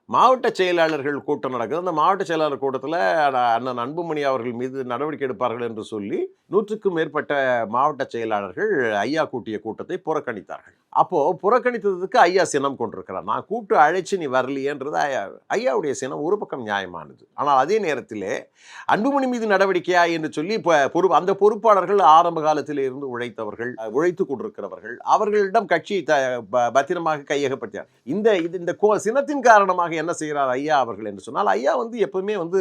S5: மாவட்ட செயலாளர்கள் கூட்டம் நடக்குது. அந்த மாவட்ட செயலாளர் கூட்டத்தில் அண்ணன் அன்புமணி அவர்கள் மீது நடவடிக்கை எடுப்பார்கள் என்று சொல்லி நூற்றுக்கும் மேற்பட்ட மாவட்ட செயலாளர்கள் ஐயா கூட்டிய கூட்டத்தை புறக்கணித்தார்கள். அப்போது புறக்கணித்ததுக்கு ஐயா சினம் கொண்டிருக்கிறார். நான் கூப்பிட்டு அழைச்சி நீ வரலையேன்றது ஐயா ஐயாவுடைய சினம் ஒரு பக்கம் நியாயமானது. ஆனால் அதே நேரத்திலே அன்புமணி மீது நடவடிக்கையா என்று சொல்லி இப்போ பொறு அந்த பொறுப்பாளர்கள் ஆரம்ப காலத்தில் இருந்து உழைத்தவர்கள் உழைத்து கொண்டிருக்கிறவர்கள் அவர்களிடம் கட்சி த ப- பத்திரமாக கையகப்படுத்தினார். இந்த இது இந்த கோ சினத்தின் காரணமாக என்ன செய்கிறார் ஐயா அவர்கள் என்று சொன்னால் ஐயா வந்து எப்பவுமே வந்து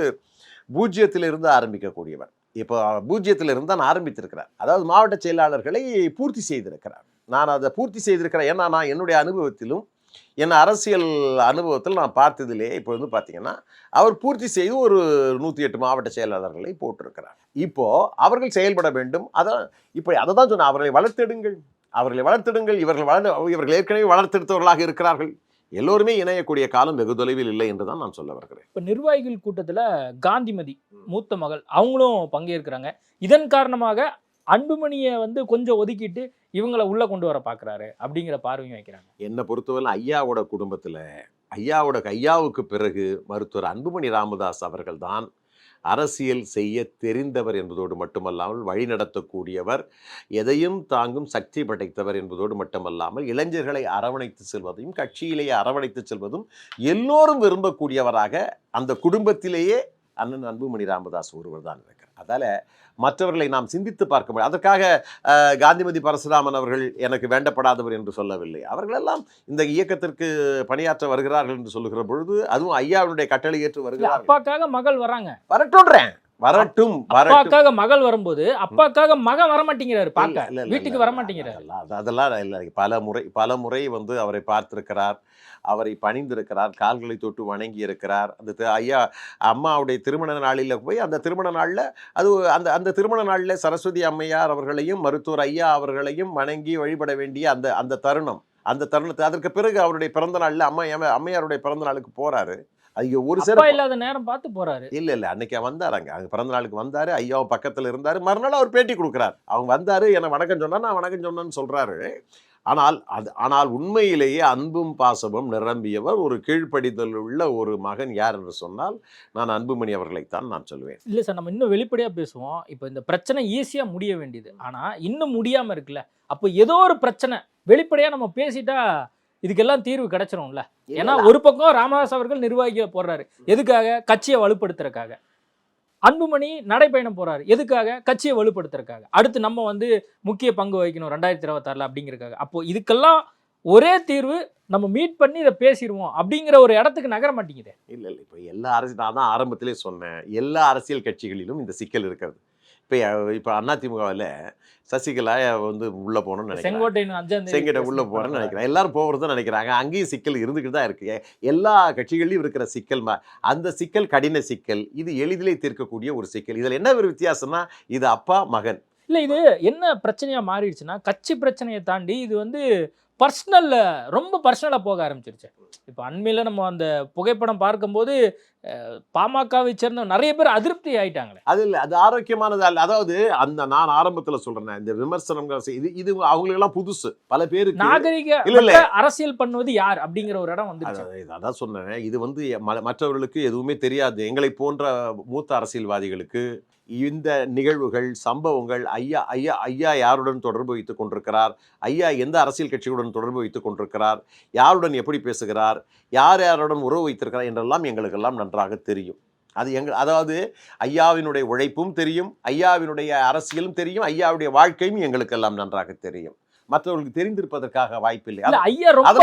S5: பூஜ்ஜியத்திலிருந்து ஆரம்பிக்கக்கூடியவர். இப்போ பூஜ்ஜியத்திலிருந்து தான் ஆரம்பித்திருக்கிறார். அதாவது மாவட்ட செயலாளர்களை பூர்த்தி செய்திருக்கிறார். நான் அதை பூர்த்தி செய்திருக்கிறேன். ஏன்னா நான் என்னுடைய அனுபவத்திலும் என் அரசியல் அனுபவத்தில் நான் பார்த்ததிலே இப்போ வந்து பார்த்தீங்கன்னா அவர் பூர்த்தி செய்து ஒரு நூற்றி எட்டு மாவட்ட செயலாளர்களை போட்டிருக்கிறார். இப்போது அவர்கள் செயல்பட வேண்டும். அதான் இப்போ அதை தான் சொன்னேன் அவர்களை வளர்த்தெடுங்கள். அவர்களை வளர்த்தெடுங்கள். இவர்கள் வளர்ந்து இவர்கள் ஏற்கனவே வளர்த்தெடுத்தவர்களாக இருக்கிறார்கள். எல்லோருமே இணையக்கூடிய காலம் வெகு தொலைவில் இல்லை என்று தான் நான் சொல்ல வருகிறேன்.
S4: இப்ப நிர்வாகிகள் கூட்டத்துல காந்திமதி மூத்த மகள் அவங்களும் பங்கேற்கிறாங்க. இதன் காரணமாக அன்புமணியை வந்து கொஞ்சம் ஒதுக்கிட்டு இவங்களை உள்ள கொண்டு வர பாக்குறாரு அப்படிங்கிற பார்வையும் வைக்கிறாங்க.
S5: என்னை பொறுத்தவரை ஐயாவோட குடும்பத்தில் ஐயாவோட ஐயாவுக்கு பிறகு மருத்துவர் அன்புமணி ராமதாஸ் அவர்கள்தான் அரசியல் செய்ய தெரிந்தவர் என்பதோடு மட்டுமல்லாமல் வழிநடத்தக்கூடியவர் எதையும் தாங்கும் சக்தி படைத்தவர் என்பதோடு மட்டுமல்லாமல் இளைஞர்களை அரவணைத்து செல்வதையும் கட்சியிலேயே அரவணைத்து செல்வதும் எல்லோரும் விரும்பக்கூடியவராக அந்த குடும்பத்திலேயே அண்ணன் அன்புமணி ராமதாஸ் ஒருவர் தான் இருக்கிறார். அதால மற்றவர்களை நாம் சிந்தித்து பார்க்க முடியும். அதற்காக காந்திமதி பரசுராமன் அவர்கள் எனக்கு வேண்டப்படாதவர் என்று சொல்லவில்லை. அவர்களெல்லாம் இந்த இயக்கத்திற்கு பணியாற்ற வருகிறார்கள் என்று சொல்லுகிற பொழுது அதுவும் ஐயாவுடைய கட்டளை ஏற்று
S4: இல்ல
S5: வருகிறார்கள்.
S4: அப்பாக்காக மகள் வராங்க
S5: வரட்டும்ன்றேன். வரட்டும்
S4: அப்பாக்காக மகள் வரும்போது அப்பாக்காக மகன் வரமாட்டேங்கிறாரு பார்க்க. வீட்டுக்கு வரமாட்டேங்கிறாரு.
S5: அதெல்லாம் அது- அதெல்லாம் இல்லை பல முறை பல முறை வந்து அவரை பார்த்திருக்கிறார். அவரை பணிந்திருக்கிறார். கால்களை தொட்டு வணங்கி இருக்கிறார் அந்த ஐயா அம்மாவுடைய திருமண நாளில் போய் அந்த திருமண நாளில் அது அந்த அந்த திருமண நாளில் சரஸ்வதி அம்மையார் அவர்களையும் மருத்துவர் ஐயா அவர்களையும் வணங்கி வழிபட வேண்டிய அந்த அந்த தருணம். அந்த தருணத்தை அதற்கு பிறகு அவருடைய பிறந்த நாளில் அம்மா அம்மையாருடைய பிறந்த நாளுக்கு போறாரு. ஐயோ ஒரு சிறப்பு
S4: இல்லாத நேரம் பார்த்து போறாரு.
S5: இல்ல இல்ல. அன்னைக்கு வந்தார் அங்க பிறந்த நாளுக்கு வந்தாரு. ஐயாவும் பக்கத்துல இருந்தாரு. மறுநாள் அவர் பேட்டி கொடுக்குறாரு. அவங்க வந்தாரு. என்ன வணக்கம் சொன்னா நான் வணக்கம் சொன்னேன்னு சொல்றாரு. ஆனால் அது ஆனால் உண்மையிலேயே அன்பும் பாசமும் நிரம்பியவர் ஒரு கீழ்ப்படிதல் உள்ள ஒரு மகன் யார் என்று சொன்னால் நான் அன்புமணி அவர்களைத்தான் நான் சொல்லுவேன்
S4: இல்ல சார் நம்ம இன்னும் வெளிப்படையா பேசுவோம். இப்போ இந்த பிரச்சனை ஈஸியா முடிய வேண்டியது. ஆனா இன்னும் முடியாம இருக்குல்ல. அப்போ ஏதோ ஒரு பிரச்சனை. வெளிப்படையா நம்ம பேசிட்டா இதுக்கெல்லாம் தீர்வு கிடைச்சிரும்ல. ஏன்னா ஒரு பக்கம் ராமதாஸ் அவர்கள் நிர்வாகிகளை போடுறாரு எதுக்காக? கட்சியை வலுப்படுத்துறதுக்காக. அன்புமணி நடைப்பயணம் போறாரு. எதுக்காக? கட்சியை வலுப்படுத்துறதுக்காக. அடுத்து நம்ம வந்து முக்கிய பங்கு வகிக்கணும் ரெண்டாயிரத்தி இருபத்தாறுல அப்படிங்கிறதுக்காக. அப்போ இதுக்கெல்லாம் ஒரே தீர்வு நம்ம மீட் பண்ணி இதை பேசிடுவோம் அப்படிங்கிற ஒரு இடத்துக்கு நகர மாட்டேங்குது.
S5: இல்லை இல்லை. இப்போ எல்லா அரசியல் நான் தான் ஆரம்பத்திலே சொன்னேன். எல்லா அரசியல் கட்சிகளிலும் இந்த சிக்கல் இருக்கிறது. இப்போ இப்போ அதிமுகவில் சசிகலா வந்து உள்ள போகணும்னு நினைக்கிறேன்
S4: செங்கோட்டையின் அஞ்சாம் தேதி
S5: செங்கட உள்ள
S4: பேசணும்
S5: போறேன்னு நினைக்கிறேன் எல்லாரும் போகிறது தான் நினைக்கிறாங்க. அங்கேயும் சிக்கல் இருந்துக்கிட்டு தான் இருக்கு. எல்லா கட்சிகள்லையும் இருக்கிற சிக்கல் அந்த சிக்கல் கடின சிக்கல் இது எளிதிலே தீர்க்கக்கூடிய ஒரு சிக்கல். இதில் என்ன ஒரு வித்தியாசம்னா இது அப்பா மகன்.
S4: இல்ல இது என்ன பிரச்சனையா மாறிடுச்சுன்னா கட்சி பிரச்சனையை தாண்டி இது வந்து பர்சனல்ல ரொம்ப பர்சனலா போக ஆரம்பிச்சிருச்சு. இப்போ அண்மையில நம்ம அந்த புகைப்படம் பார்க்கும்போது பாமகவை சேர்ந்த நிறைய பேர் அதிருப்தி ஆயிட்டாங்களே.
S5: அது இல்லை அது ஆரோக்கியமானது அல்ல அதாவது அந்த நான் ஆரம்பத்துல சொல்றேன் இந்த விமர்சனம் இது இது அவங்களுக்கெல்லாம் புதுசு. பல பேருக்கு
S4: நாகரிக
S5: இல்ல,
S4: அரசியல் பண்ணுவது யார் அப்படிங்கிற ஒரு இடம் வந்துருச்சு.
S5: அதான் சொன்னேன் இது வந்து மற்றவர்களுக்கு எதுவுமே தெரியாது. எங்களை போன்ற மூத்த அரசியல்வாதிகளுக்கு இந்த நிகழ்வுகள் சம்பவங்கள் ஐயா ஐயா ஐயா யாருடன் தொடர்பு வைத்துக் கொண்டிருக்கிறார்? ஐயா எந்த அரசியல் கட்சியுடன் தொடர்பு வைத்துக் கொண்டிருக்கிறார்? யாருடன் எப்படி பேசுகிறார்? யார் யாருடன் உறவு வைத்திருக்கிறார்? என்றெல்லாம் எங்களுக்கெல்லாம் நன்றாக தெரியும். அது எங்கள் அதாவது ஐயாவினுடைய உழைப்பும் தெரியும் ஐயாவினுடைய அரசியலும் தெரியும் ஐயாவுடைய வாழ்க்கையும் எங்களுக்கெல்லாம் நன்றாக தெரியும். மற்றவர்களுக்கு தெரிந்திருப்பதற்காக வாய்ப்பில்லை.
S4: இல்ல ஐயா ரொம்ப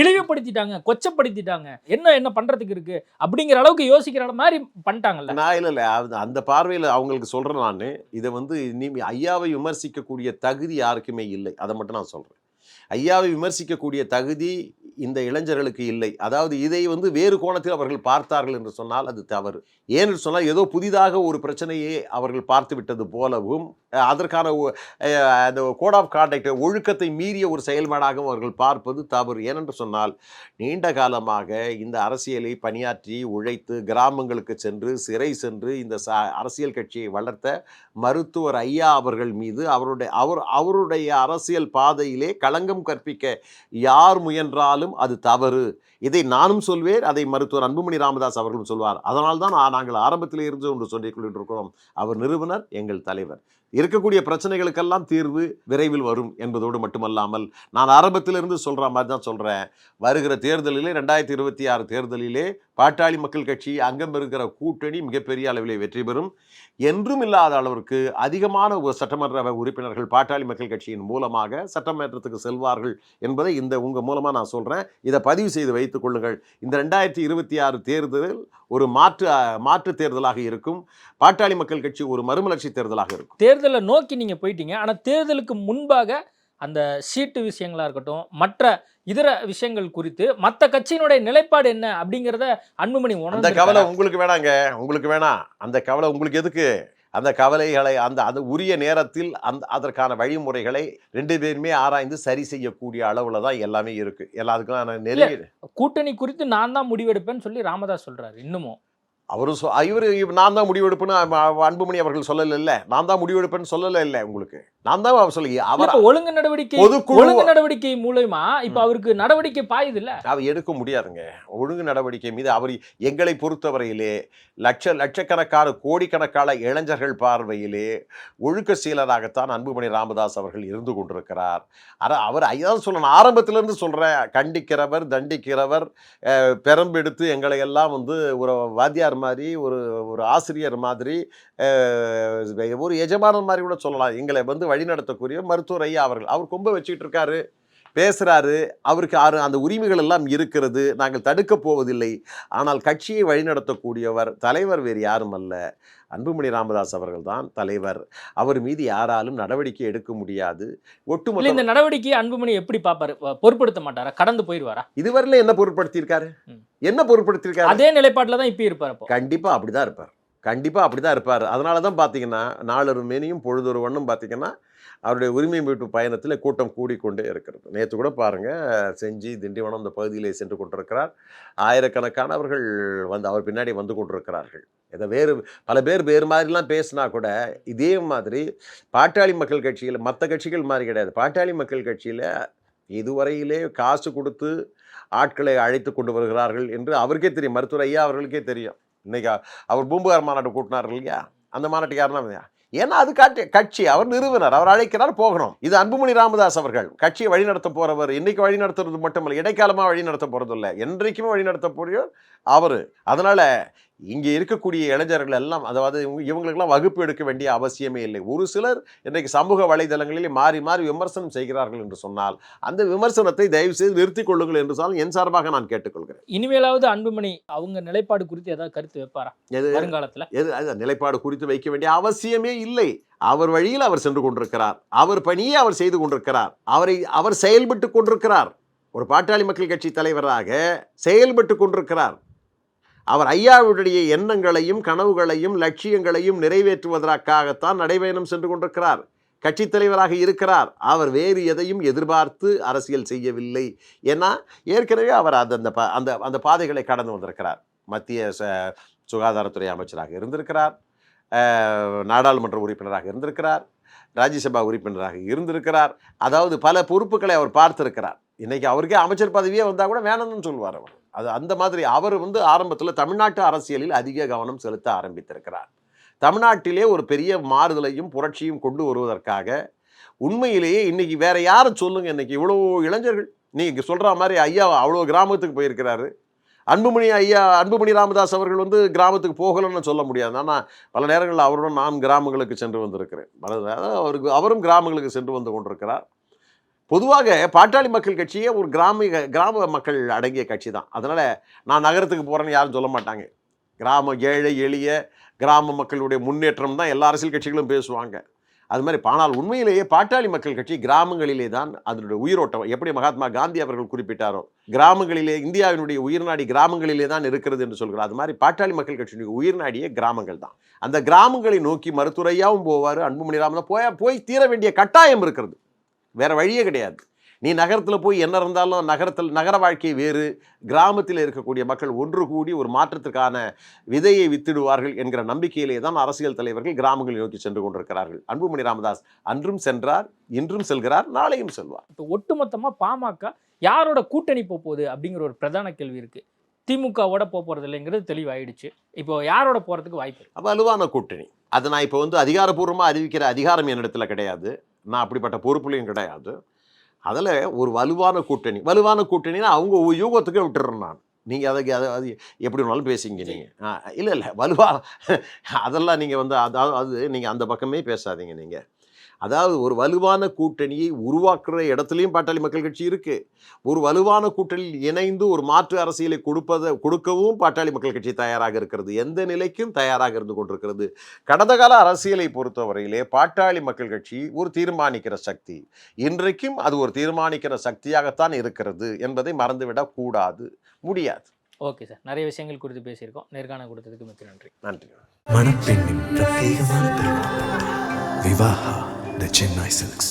S4: இழிவுபடுத்திட்டாங்க கொச்சப்படுத்திட்டாங்க. என்ன என்ன பண்றதுக்கு இருக்கு? அப்படிங்கிற அளவுக்கு யோசிக்கிற மாதிரி பண்ணிட்டாங்கல்ல.
S5: நான் இல்லை இல்லை. அந்த பார்வையில் அவங்களுக்கு சொல்கிறேன் நான். இதை வந்து நீ ஐயாவை விமர்சிக்கக்கூடிய தகுதி யாருக்குமே இல்லை. அதை மட்டும் நான் சொல்கிறேன் ஐயாவை விமர்சிக்கக்கூடிய தகுதி இந்த இளைஞர்களுக்கு இல்லை. அதாவது இதை வந்து வேறு கோணத்தில் அவர்கள் பார்த்தார்கள் என்று சொன்னால் அது தவறு. ஏன்னு சொன்னால் ஏதோ புதிதாக ஒரு பிரச்சனையை அவர்கள் பார்த்து விட்டது போலவும் அதற்கான அந்த கோட் ஆஃப் கான்டாக்ட் ஒழுக்கத்தை மீறிய ஒரு செயல்பாடாகவும் அவர்கள் பார்ப்பது தவறு. ஏனென்று சொன்னால் நீண்ட காலமாக இந்த அரசியலை பணியாற்றி உழைத்து கிராமங்களுக்கு சென்று சிறை சென்று இந்த ச அரசியல் கட்சியை வளர்த்த மருத்துவர் ஐயா அவர்கள் மீது அவருடைய அவர் அவருடைய அரசியல் பாதையிலே களங்கம் கற்பிக்க யார் முயன்றால் சொன்னாலும் அது தவறு. இதை நானும் சொல்வேன் அதை மருத்துவர் அன்புமணி ராமதாஸ் அவர்களும் சொல்வார். அதனால் தான் நாங்கள் ஆரம்பத்தில் இருந்து ஒன்று சொல்லிக் கொண்டிருக்கிறோம். அவர் நிறுவனர் எங்கள் தலைவர். இருக்கக்கூடிய பிரச்சனைகளுக்கெல்லாம் தீர்வு விரைவில் வரும் என்பதோடு மட்டுமல்லாமல் நான் ஆரம்பத்திலிருந்து சொல்கிற மாதிரி தான் சொல்கிறேன் வருகிற தேர்தலிலே ரெண்டாயிரத்தி இருபத்தி ஆறு தேர்தலிலே பாட்டாளி மக்கள் கட்சி அங்கம் இருக்கிற கூட்டணி மிகப்பெரிய அளவிலே வெற்றி பெறும். என்றும் இல்லாத அளவிற்கு அதிகமான ஒரு சட்டமன்ற உறுப்பினர்கள் பாட்டாளி மக்கள் கட்சியின் மூலமாக சட்டமன்றத்துக்கு செல்வார்கள் என்பதை இந்த உங்கள் மூலமாக நான் சொல்கிறேன் இதை பதிவு செய்து வைத்துக் கொள்ளுங்கள். இந்த ரெண்டாயிரத்தி இருபத்தி ஆறு தேர்தல் ஒரு மாற்று மாற்று தேர்தலாக இருக்கும். பாட்டாளி மக்கள் கட்சி ஒரு மறுமலர்ச்சி தேர்தலாக இருக்கும்.
S4: தேர்தலை நோக்கி நீங்க போயிட்டீங்க. ஆனா தேர்தலுக்கு முன்பாக அந்த சீட்டு விஷயங்களா இருக்கட்டும் மற்ற இதர விஷயங்கள் குறித்து மத்த கட்சியினுடைய நிலைப்பாடு என்ன அப்படிங்கறத அன்புமணி
S5: அந்த
S4: உணர்ந்து
S5: கவலை உங்களுக்கு வேணாங்க. உங்களுக்கு வேணாம். அந்த கவலை உங்களுக்கு எதுக்கு? அந்த கவலைகளை அந்த அது உரிய நேரத்தில் அந்த அதற்கான வழிமுறைகளை ரெண்டு பேருமே ஆராய்ந்து சரி செய்யக்கூடிய அளவில் தான் எல்லாமே இருக்கு. எல்லாத்துக்கும் நான் நெருங்கி
S4: கூட்டணி குறித்து நான் தான் முடிவெடுப்பேன்னு சொல்லி ராமதாஸ் சொல்றாரு இன்னமும்.
S5: அவரு சொ இவர் நான் தான் முடிவெடுப்புன்னு அன்புமணி அவர்கள் சொல்லல இல்ல நான் தான் முடிவெடுப்பேன்னு சொல்லல இல்ல உங்களுக்கு. நான் தான் அவர் சொல்லி அவர்
S4: ஒழுங்கு நடவடிக்கை ஒழுங்கு நடவடிக்கை மூலயமா இப்ப அவருக்கு நடவடிக்கை பாயுது இல்ல?
S5: அவர் எடுக்க முடியாதுங்க. ஒழுங்கு நடவடிக்கை மீது அவர் எங்களை பொறுத்தவரையிலே லட்ச லட்சக்கணக்கான கோடிக்கணக்கான இளைஞர்கள் பார்வையிலே ஒழுக்க சீலராகத்தான் அன்புமணி ராமதாஸ் அவர்கள் இருந்து கொண்டிருக்கிறார். அர அவர் ஐயாவது சொல்லணும் ஆரம்பத்திலிருந்து சொல்கிறேன் கண்டிக்கிறவர் தண்டிக்கிறவர் பெரம்பெடுத்து எங்களை எல்லாம் வந்து ஒரு வாத்தியார் மாதிரி ஒரு ஒரு ஆசிரியர் மாதிரி ஒரு எஜமானன் மாதிரி கூட சொல்லலாம். எங்களை வந்து வழிநடத்தக்கூடிய மருத்துவர் ஐயா அவர்கள். அவர் கொம்ப வச்சுக்கிட்டு இருக்காரு. பேசுகிறாரு அவருக்கு அந்த உரிமைகள் எல்லாம் இருக்கிறது. நாங்கள் தடுக்கப் போவதில்லை. ஆனால் கட்சியை வழிநடத்தக்கூடியவர் தலைவர் வேறு யாரும் அல்ல. அன்புமணி ராமதாஸ் அவர்கள் தான் தலைவர். அவர் மீது யாராலும் நடவடிக்கை எடுக்க முடியாது. ஒட்டுமொத்த
S4: இந்த நடவடிக்கையை அன்புமணி எப்படி பாப்பாரு வ- பொருட்படுத்த மாட்டாரா? கடந்து போயிருவாரா?
S5: இதுவரையில என்ன பொருட்படுத்தியிருக்காரு. என்ன பொருட்படுத்தியிருக்காரு?
S4: அதே நிலைப்பாட்டுல தான் இப்ப இருப்பாரு
S5: கண்டிப்பாக அப்படி தான் இருப்பார். கண்டிப்பாக அப்படி தான் இருப்பார். அதனால தான் பார்த்தீங்கன்னா நாளொரு மேனியும் பொழுதொரு வண்ணம் பார்த்தீங்கன்னா அவருடைய உரிமை மீட்பு பயணத்தில் கூட்டம் கூடிக்கொண்டே இருக்கிறது. நேற்று கூட பாருங்கள் செஞ்சி திண்டிவனம் இந்த பகுதியிலே சென்று கொண்டிருக்கிறார். ஆயிரக்கணக்கானவர்கள் வந்து அவர் பின்னாடி வந்து கொண்டிருக்கிறார்கள். இதை வேறு பல பேர் வேறு மாதிரிலாம் பேசினா கூட இதே மாதிரி பாட்டாளி மக்கள் கட்சியில் மற்ற கட்சிகள் மாதிரி கிடையாது. பாட்டாளி மக்கள் கட்சியில் இதுவரையிலே காசு கொடுத்து ஆட்களை அழைத்து கொண்டு வருகிறார்கள் என்று அவருக்கே தெரியும். மருத்துவர் ஐயா அவர்களுக்கே தெரியும். இன்றைக்கா அவர் பூம்புகார் மாநாடு கூட்டினார்கள் இல்லையா? அந்த மாநாட்டுக்கு யாருன்னா ஏன்னா அது காட்டி கட்சி அவர் நிறுவனர் அவர் அழைக்கிறார் போகணும். இது அன்புமணி ராமதாஸ் அவர்கள். கட்சியை வழிநடத்த போறவர் இன்னைக்கு வழி நடத்துறது மட்டுமல்ல இடைக்காலமாக வழி நடத்த போறது இல்லை என்றைக்குமே வழி நடத்த அவர். அதனால இங்கே இருக்கக்கூடிய இளைஞர்கள் எல்லாம் அதாவது இவங்க- இவங்களுக்கெல்லாம் வகுப்பு எடுக்க வேண்டிய அவசியமே இல்லை. ஒரு சிலர் இன்றைக்கு சமூக வலைதளங்களில் மாறி மாறி விமர்சனம் செய்கிறார்கள் என்று சொன்னால் அந்த விமர்சனத்தை தயவு செய்து நிறுத்திக் கொள்ளுங்கள் என்று சொன்னால் என் சார்பாக நான் கேட்டுக்கொள்கிறேன்.
S4: இனிமேலாவது அன்புமணி அவங்க நிலைப்பாடு குறித்து ஏதாவது கருத்து வைப்பாரா?
S5: எது?
S4: வருங்காலத்துல?
S5: எது? அது நிலைப்பாடு குறித்து வைக்க வேண்டிய அவசியமே இல்லை. அவர் வழியில் அவர் சென்று கொண்டிருக்கிறார். அவர் பணியை அவர் செய்து கொண்டிருக்கிறார். அவரை அவர் செயல்பட்டு கொண்டிருக்கிறார். ஒரு பாட்டாளி மக்கள் கட்சி தலைவராக செயல்பட்டு கொண்டிருக்கிறார். அவர் ஐயாவுடைய எண்ணங்களையும் கனவுகளையும் லட்சியங்களையும் நிறைவேற்றுவதற்காகத்தான் நடைபயணம் சென்று கொண்டிருக்கிறார். கட்சித் தலைவராக இருக்கிறார். அவர் வேறு எதையும் எதிர்பார்த்து அரசியல் செய்யவில்லை. ஏன்னா ஏற்கனவே அவர் அந்த அந்த பா- அந்த அந்த பாதைகளை கடந்து வந்திருக்கிறார். மத்திய ச சுகாதாரத்துறை அமைச்சராக இருந்திருக்கிறார். நாடாளுமன்ற உறுப்பினராக இருந்திருக்கிறார். ராஜ்யசபா உறுப்பினராக இருந்திருக்கிறார். அதாவது பல பொறுப்புகளை அவர் பார்த்திருக்கிறார். இன்றைக்கி அவருக்கே அமைச்சர் பதவியே வந்தால் கூட வேணும்னு சொல்லுவார் அவர். அது அந்த மாதிரி அவர் வந்து ஆரம்பத்தில் தமிழ்நாட்டு அரசியலில் அதிக கவனம் செலுத்த ஆரம்பித்திருக்கிறார். தமிழ்நாட்டிலே ஒரு பெரிய மாறுதலையும் புரட்சியும் கொண்டு வருவதற்காக உண்மையிலேயே இன்றைக்கி வேறு யாரை சொல்லுங்கள் இன்றைக்கி இவ்வளோ இளைஞர்கள். நீங்கள் சொல்கிற மாதிரி ஐயா அவ்வளோ கிராமத்துக்கு போயிருக்கிறாரு. அன்புமணி ஐயா அன்புமணி ராமதாஸ் அவர்கள் வந்து கிராமத்துக்கு போகலன்னு சொல்ல முடியாது. ஆனால் பல நேரங்களில் அவருடன் நான் கிராமங்களுக்கு சென்று வந்திருக்கிறேன். அவருக்கு அவரும் கிராமங்களுக்கு சென்று வந்து கொண்டிருக்கிறார். பொதுவாக பாட்டாளி மக்கள் கட்சியே ஒரு கிராமிக கிராம மக்கள் அடங்கிய கட்சி தான் அதனால் நான் நகரத்துக்கு போகிறேன்னு யாரும் சொல்ல மாட்டாங்க. கிராம ஏழை எளிய கிராம மக்களுடைய முன்னேற்றம் தான் எல்லா அரசியல் கட்சிகளும் பேசுவாங்க. அது மாதிரி ஆனால் உண்மையிலேயே பாட்டாளி மக்கள் கட்சி கிராமங்களிலே தான் அதனுடைய உயிரோட்டம். எப்படி மகாத்மா காந்தி அவர்கள் குறிப்பிட்டாரோ கிராமங்களிலே இந்தியாவினுடைய உயிர்நாடி கிராமங்களிலே தான் இருக்கிறது என்று சொல்கிறார். அது மாதிரி பாட்டாளி மக்கள் கட்சியினுடைய உயிர்நாடியே கிராமங்கள் தான். அந்த கிராமங்களை நோக்கி மருத்துவரையாவும் போவார். அன்புமணி ராமதாஸ் போய் போய் தீர வேண்டிய கட்டாயம் இருக்கிறது. வேற வழியே கிடையாது. நீ நகரத்தில் போய் என்ன இருந்தாலும் நகரத்தில் நகர வாழ்க்கை வேறு. கிராமத்தில் இருக்கக்கூடிய மக்கள் ஒன்று கூடி ஒரு மாற்றத்துக்கான விதையை வித்திடுவார்கள் என்கிற நம்பிக்கையிலே தான் அரசியல் தலைவர்கள் கிராமங்களை நோக்கி சென்று கொண்டிருக்கிறார்கள். அன்புமணி ராமதாஸ் அன்றும் சென்றார் இன்றும் செல்கிறார் நாளையும் செல்வார்.
S4: இப்போ ஒட்டுமொத்தமாக பாமக யாரோட கூட்டணி போக போகுது அப்படிங்கிற ஒரு பிரதான கேள்வி இருக்கு. திமுகவோட போக போறது இல்லைங்கிறது தெளிவாயிடுச்சு. இப்போ யாரோட போறதுக்கு வாய்ப்பு இருக்கு?
S5: வலுவான கூட்டணி. அதை நான் இப்போ வந்து அதிகாரப்பூர்வமாக அறிவிக்கிற அதிகாரம் என்னிடத்துல கிடையாது. நான் அப்படிப்பட்ட பொறுப்புலையும் கிடையாது. அதில் ஒரு வலுவான கூட்டணி வலுவான கூட்டணினா அவங்க யூகத்துக்கு விட்டுறேன் நான். நீங்கள் அதை அது அது எப்படி வேணாலும் பேசிங்க நீங்கள் இல்லை இல்லை வலுவாக அதெல்லாம் நீங்கள் வந்து அதாவது அது நீங்கள் அந்த பக்கமே பேசாதீங்க நீங்கள் அதாவது ஒரு வலுவான கூட்டணியை உருவாக்குற இடத்துலையும் பாட்டாளி மக்கள் கட்சி இருக்கு. ஒரு வலுவான கூட்டணியில் இணைந்து ஒரு மாற்று அரசியலை கொடுப்பதை கொடுக்கவும் பாட்டாளி மக்கள் கட்சி தயாராக இருக்கிறது. எந்த நிலைக்கும் தயாராக இருந்து கொண்டிருக்கிறது. கடந்த கால அரசியலை பொறுத்தவரையிலே பாட்டாளி மக்கள் கட்சி ஒரு தீர்மானிக்கிற சக்தி. இன்றைக்கும் அது ஒரு தீர்மானிக்கிற சக்தியாகத்தான் இருக்கிறது என்பதை மறந்துவிடக் கூடாது. முடியாது.
S4: Okay sir. நிறைய விஷயங்கள் குறித்து பேசியிருக்கோம். நேர்காணல் கொடுத்ததுக்கு மிக்க நன்றி.
S5: நன்றி.
S1: மணப்பெண்ணின் பிரத்யேகமான பெண் Vivaha the Chennai Silks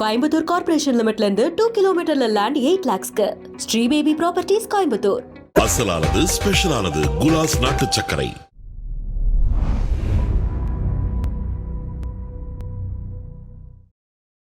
S2: Coimbatore corporation லிமிட்ல இருந்து டூ கிலோமீட்டர்ல லேண்ட் எயிட் லேக்ஸ்க்கு ஸ்ரீ பேபி ப்ராப்பர்ட்டிஸ் கோயம்புத்தூர்.
S3: அசலானது ஸ்பெஷலானது குலாஸ் நாட்டு சர்க்கரை.